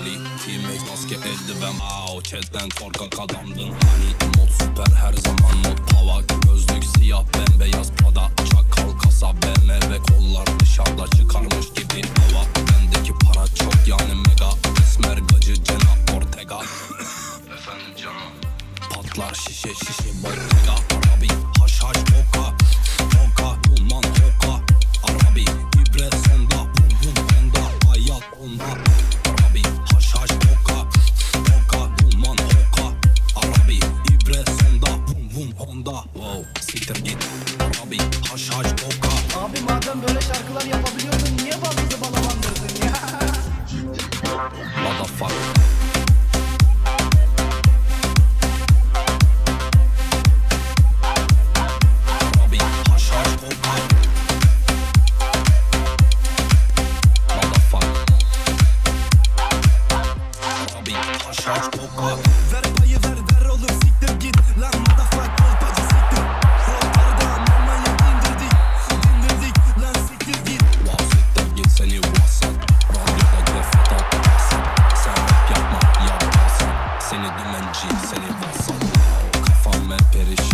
Ali Teammates maske eldiven Wow chatten korkak adamdın. Hani mod süper her zaman mod Hava gözlük siyah bembeyaz Prada Çakal kasa BMW kollar dışarıda çıkarmış gibi Hava. Bendeki para çok yani mega. Esmer gacı Cenap Ortega. Efendim canım Patlar şişe şişe Bottega. Arabi haş haş hoka haş hoka Abi madem böyle şarkılar yapabiliyordun niye balızı balalandırdın ya? Motherfucker. Arabi Dümenci seni Wow, Kafam hep perişandı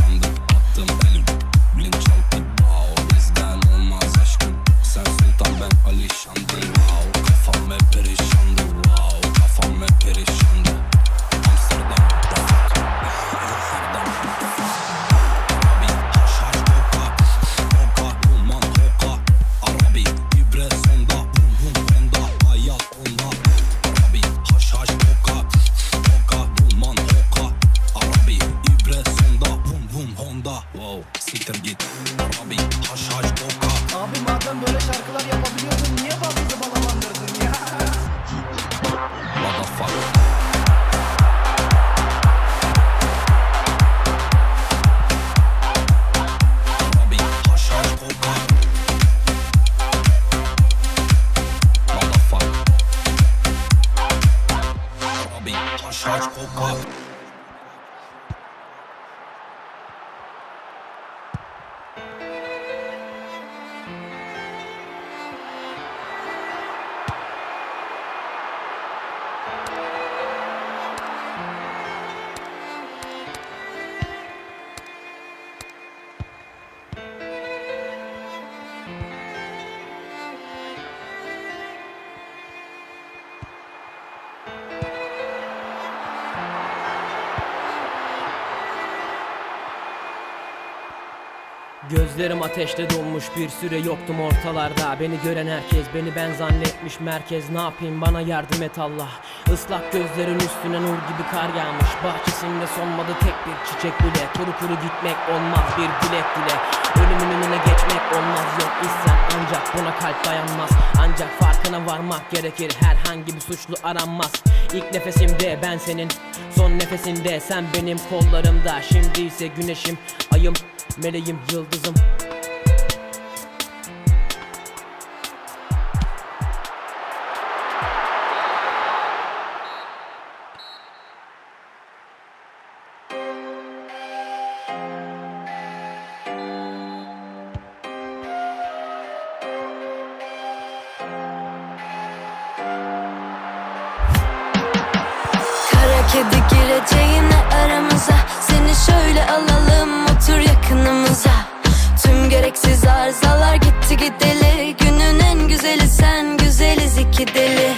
Arabi haş Gözlerim ateşte dolmuş bir süre yoktum ortalarda. Beni gören herkes beni ben zannetmiş merkez. Ne yapayım bana yardım et Allah. Islak gözlerin üstüne nur gibi kar yağmış. Bahçesinde solmadı tek bir çiçek bile. Kuru kuru gitmek olmaz bir dilek dile Ölümün önüne geçmek olmaz yok isyan. Ancak buna kalp dayanmaz. Ancak farkına varmak gerekir Herhangi bir suçlu aranmaz. İlk nefesimde ben senin Son nefesinde sen benim kollarımda. Şimdi ise güneşim ayım Meleğim yıldızım deli.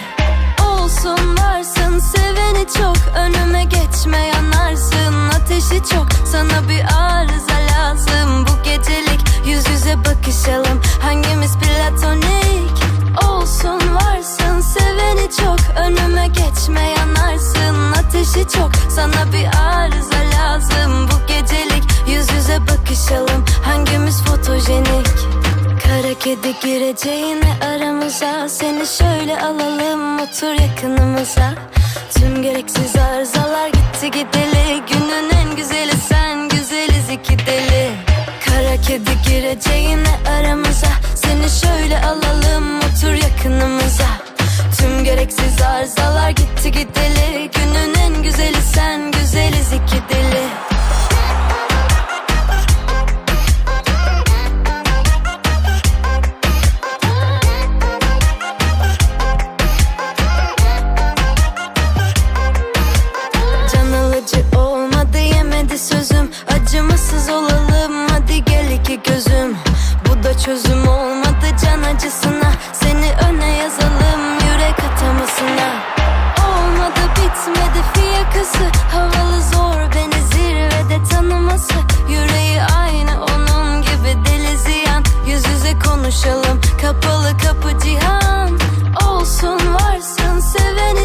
Olsun varsın seveni çok. Önüme geçme yanarsın. Ateşi çok. Sana bir arıza lazım. Bu gecelik yüz yüze bakışalım. Hangimiz platonik? Olsun varsın seveni çok. Önüme geçme yanarsın. Ateşi çok. Sana bir arıza lazım kedi gireceğine aramıza. Seni şöyle alalım otur yakınımıza. Tüm gereksiz arızalar gitti gideli. Günün en güzeli sen güzeliz iki deli. Kara kedi gireceğine aramıza. Seni şöyle alalım otur yakınımıza. Tüm gereksiz arızalar gitti gideli. Günün en güzeli sen güzeliz iki deli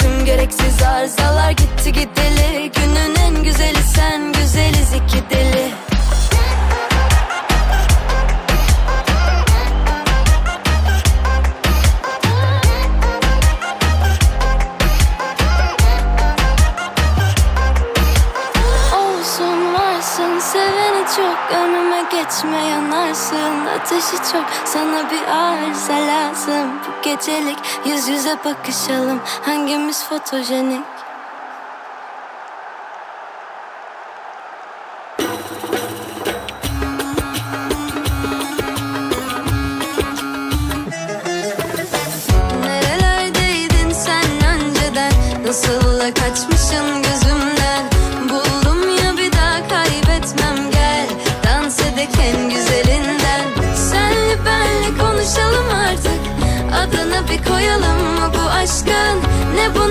Tüm gereksiz arızalar gitti gideli. Günün en güzeli sen güzeliz iki deli Ateşi çok sana bir arıza lazım. Bu gecelik yüz yüze bakışalım. Hangimiz fotojenik? Nerelerdeydin sen önceden? Nasıl da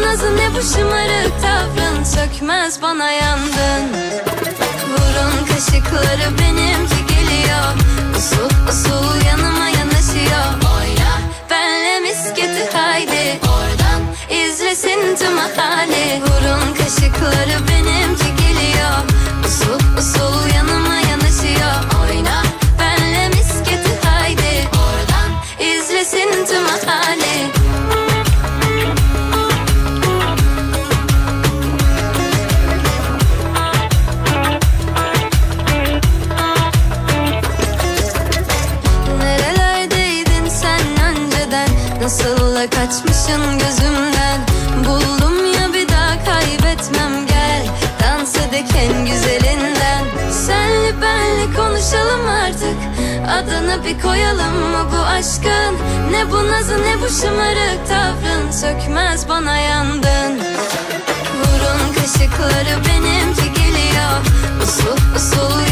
Ne bu nazı ne bu şımarık tavrın? Sökmez bana yandın. Burun kaşıkları benimki geliyor. Usul usul yanıma yanaşıyor. Oyna benle misketi haydi. Oradan izlesin tüm ahali. Burun kaşıkları benimki benli konuşalım artık. Adını bir koyalım mı bu aşkın? Ne bu nazı ne bu şımarık tavrın? Sökmez bana yandın. Burun kaşıkları benimki geliyor. Usul usul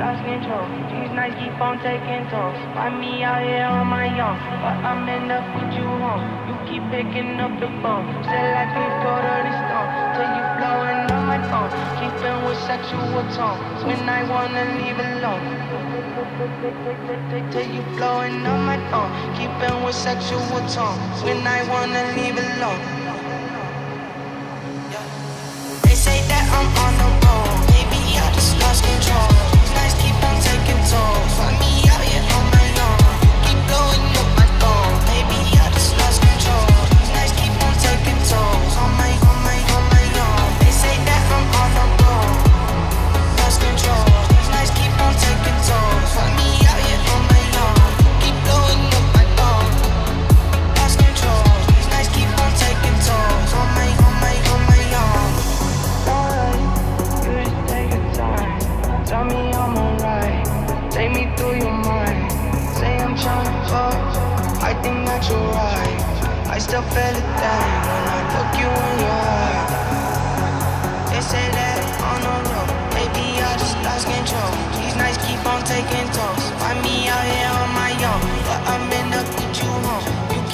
These nights keep on taking tolls. Find me out here on my own, but I'm end up with you home. You keep picking up the phone, still like you totally. Till you blowing on my phone, keeping with sexual tone. When I wanna leave alone. Till you blowing on my phone, keeping with sexual tone. When I wanna leave alone. They say that I'm on the road. Maybe I just lost control. Through your mind. Say I'm tryna fuck. I think that you're right. I still feel it then when I look you in your eye. They say that on the road, maybe I just lost control. These nights keep on taking toll.